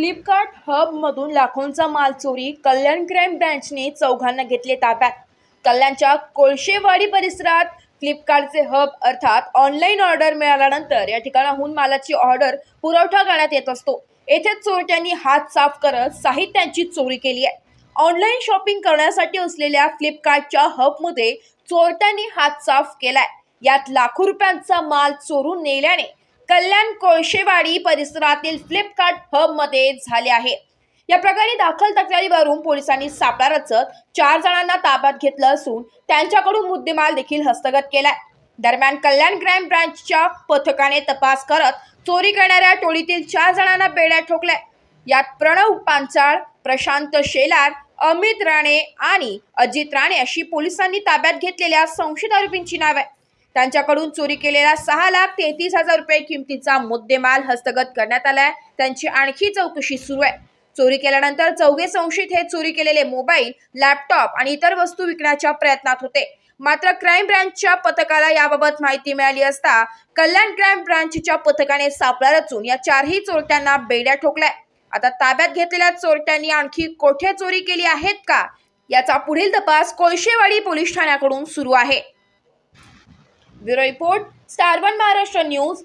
Flipkart हबमधून लाखोंचा माल चोरी कल्याण crime ब्रँचने चौघांना घेतले ताब्यात. कल्याणच्या कोळशेवाडी परिसरात फ्लिपकार्टचे हब अर्थात ऑनलाईन ऑर्डर मिळाल्यानंतर या ठिकाणाहून मालाची ऑर्डर पुरवठा करण्यात येत असतो. येथे चोरट्यांनी हात साफ करत साहित्यांची चोरी केली आहे. ऑनलाईन शॉपिंग करण्यासाठी असलेल्या फ्लिपकार्टच्या हबमध्ये चोरट्यांनी हात साफ केलाय. यात लाखो रुपयांचा माल चोरून नेल्याने कल्याण कोळशेवाडी परिसरातील फ्लिपकार्ट हबमध्ये झाले आहे. या प्रकारे दाखल तक्रारीवरून पोलिसांनी सापळा रचत चार जणांना ताब्यात घेतलं असून त्यांच्याकडून मुद्देमाल देखील हस्तगत केलाय. दरम्यान कल्याण क्राईम ब्रँचच्या पथकाने तपास करत चोरी करणाऱ्या टोळीतील चार जणांना बेड्या ठोकल्या. यात प्रणव पांचाळ प्रशांत शेलार अमित राणे आणि अजित राणे अशी पोलिसांनी ताब्यात घेतलेल्या संशयित आरोपींची नावे त्यांच्याकडून चोरी केलेला सहा लाख तेहतीस हजार रुपये किमतीचा मुद्देमाल हस्तगत करण्यात आलाय. त्यांची आणखी चौकशी सुरू आहे. चोरी केल्यानंतर चौघे संशयित हे चोरी केलेले मोबाईल लॅपटॉप आणि इतर वस्तू विकण्याच्या प्रयत्नात होते. मात्र क्राईम ब्रँचच्या पथकाला याबाबत माहिती मिळाली असता कल्याण क्राईम ब्रँचच्या पथकाने सापळा रचून या चारही चोरट्यांना बेड्या ठोकल्या. आता ताब्यात घेतलेल्या चोरट्यांनी आणखी कोठे चोरी केली आहेत का? याचा पुढील तपास कोळशेवाडी पोलीस ठाण्याकडून सुरू आहे. Bureau report star one Maharashtra news